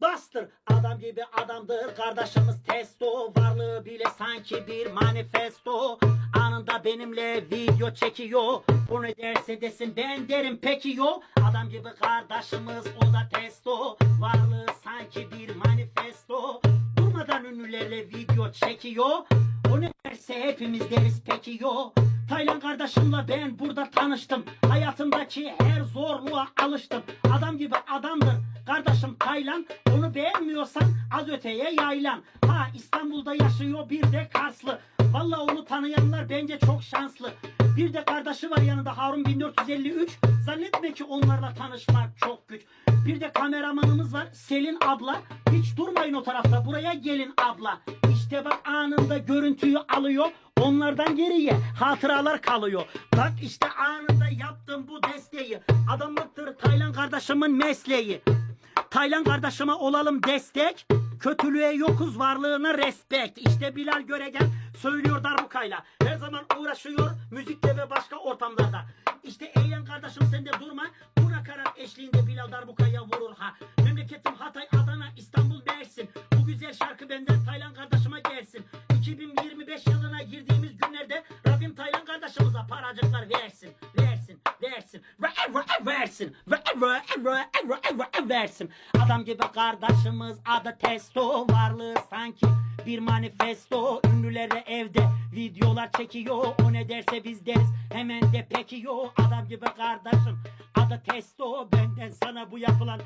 Bastır adam gibi adamdır. Kardeşimiz testo Varlığı bile sanki bir manifesto. Anında benimle video çekiyor. Bu derse desin ben derim peki yo? Adam gibi kardeşimiz o da testo. Varlığı sanki bir manifesto. Durmadan ünlülerle video çekiyor. O ne derse hepimiz deriz peki yo Taylan kardeşimle ben burada tanıştım. Hayatımdaki her zorluğa alıştım. Adam gibi adamdır kardeşim Taylan. Onu beğenmiyorsan az öteye yaylan. Ha İstanbul'da yaşıyor bir de Karslı. Valla onu tanıyanlar bence çok şanslı. Bir de kardeşi var yanında Harun 1453 Zannetme ki onlarla tanışmak çok güç. Bir de kameramanımız var Selin abla Hiç durmayın o tarafta buraya gelin abla İşte bak anında görüntüyü alıyor Onlardan geriye hatıralar kalıyor. Bak işte anında yaptım bu desteği. Adamlıktır Taylan kardeşimin mesleği. Taylan kardeşime olalım destek. Kötülüğe yokuz varlığına respekt. İşte Bilal Göregen söylüyor darbukayla. Her zaman uğraşıyor müzikte ve başka ortamlarda. İşte eğlen kardeşim sen de durma. Bu nakarat eşliğinde Bilal darbukaya vurur ha. Memleketim Hatay, Adana, İstanbul, şarkı benden Taylan kardeşime gelsin. 2025 yılına girdiğimiz günlerde Rabbim Taylan kardeşimize paracıklar versin. Versin, versin. Ver, ver, versin. Ver, ver, ver, ver, ver, versin. Adam gibi kardeşimiz adı testo. Varlığı sanki bir manifesto. Ünlülerle evde videolar çekiyor. O ne derse biz deriz. Hemen de peki yo. Adam gibi kardeşim adı testo. Benden sana bu yapılan